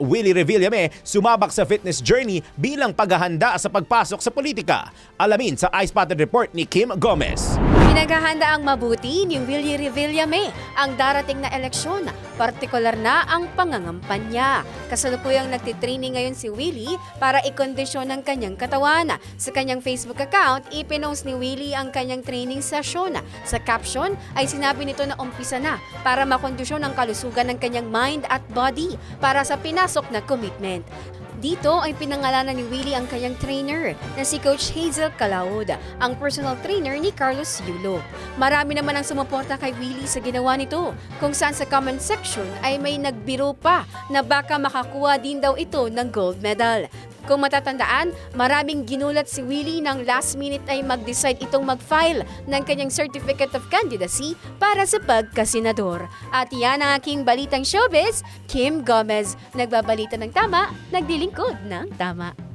Willie Revillame sumabak sa fitness journey bilang paghahanda sa pagpasok sa politika. Alamin sa iSpotted Report ni Kim Gomez. Pinaghahanda ang mabuti ni Willie Revillame ang darating na eleksyon, partikular na ang pangangampanya. Kasalukuyang nagtitraining ngayon si Willie para ikondisyon ang kanyang katawan. Sa kanyang Facebook account, ipinost ni Willie ang kanyang training session. Sa caption ay sinabi nito na umpisa na para makondisyon ang kalusugan ng kanyang mind at body para sa pinasok na commitment. Dito ay pinangalanan ni Willie ang kanyang trainer na si Coach Hazel Calaud, ang personal trainer ni Carlos Yulo. Marami naman ang sumuporta kay Willie sa ginawa nito, kung saan sa comment section ay may nagbiro pa na baka makakuha din daw ito ng gold medal. Kung matatandaan, maraming ginulat si Willie nang last minute ay mag-decide itong mag-file ng kanyang Certificate of Candidacy para sa pagkasenador. At yan ang aking balitang showbiz, Kim Gomez. Nagbabalita ng tama, nagdilingkod ng tama.